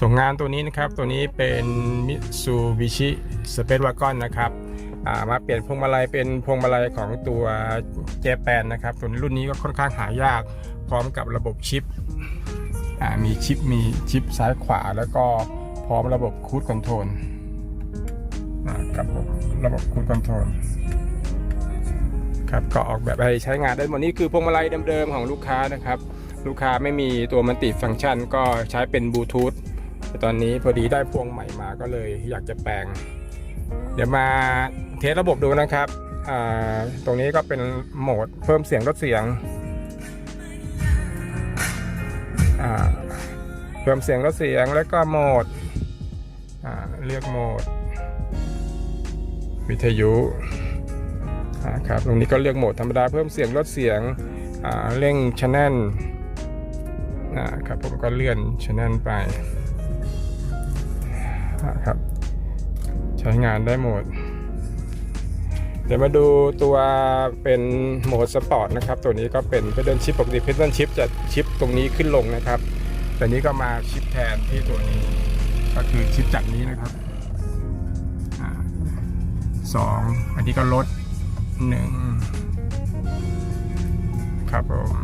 ส่งงานตัวนี้นะครับตัวนี้เป็นมิซูบิชิสเปซวากอนนะครับามาเปลี่ยนพวงมาลัยเป็นพวงมาลัยของตัวเจแปนนะครับตัวนรุ่นนี้ก็ค่อนข้างหายากพร้อมกับระบบชิปมีชิปมีชิปซ้ายขวาแล้วก็พร้อมระบบคูดคอนโทรลกับระบบคูดคอนโทรลครับก็ออกแบบให้ใช้งานได้หมดนี่คือพวงมาลัยเดิมๆของลูกค้านะครับ ลูกค้าไม่มีตัวมันติฟังก์ชันก็ใช้เป็นบลูทูธ แต่ตอนนี้พอดีได้พวงใหม่มาก็เลยอยากจะแปลง เดี๋ยวมาเทสระบบดูนะครับ ตรงนี้ก็เป็นโหมดเพิ่มเสียงลดเสียง เพิ่มเสียงลดเสียงแล้วก็โหมดเลือกโหมด วิทยุครับตรงนี้ก็เลือกโหมดธรรมดาเพิ่มเสียงลดเสียงเร่งชแนลนะครับผมก็เลื่อนชแนลไป นะครับ ใช้งานได้หมด เดี๋ยวมาดูตัวเป็นโหมดสปอร์ตนะครับ ตัวนี้ก็เป็นเพดานชิปปกติเพดานชิปจะชิปตรงนี้ขึ้นลงนะครับ แต่นี้ก็มาชิปแทนที่ตัวนี้ ก็คือชิปจากนี้นะครับอสองอันนี้ก็ลดหนึ่งครับผม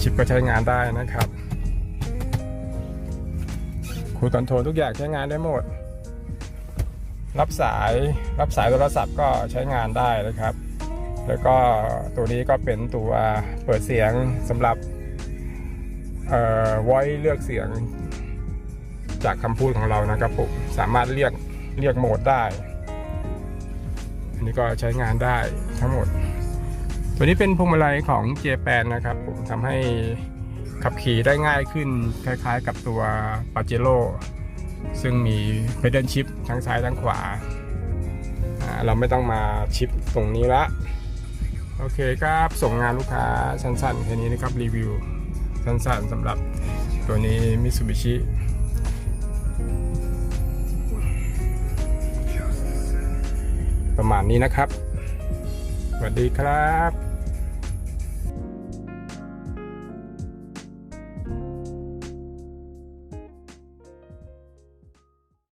ชิปก็ใช้งานได้นะครับ คูลคอนโทรลทุกอย่างใช้งานได้หมด รับสายรับสายโทรศัพท์ก็ใช้งานได้นะครับ แล้วก็ตัวนี้ก็เป็นตัวเปิดเสียงสำหรับเอ่อไว้เลือกเสียงจากคำพูดของเรานะครับผมสามารถเรียกเรียกโหมดได้ อันนี้ก็ใช้งานได้ทั้งหมด ตัวนี้เป็นพวงมาลัยของเจแปนนะครับผมทำให้ ขับขี่ได้ง่ายขึ้นคล้ายๆ กับตัวปาเจโ o ซึ่งมีเพด a นชิปทั้งซ้ายทั้งขวา เราไม่ต้องมาชิปตรงนี้ละ โอเคครับ ส่งงานลูกค้าสั้นๆแค่นี้นะครับ รีวิวสั้นๆสำหรับตัวนี้มิ t ซูบิชิประมาณนี้นะครับ สวัสดีครับ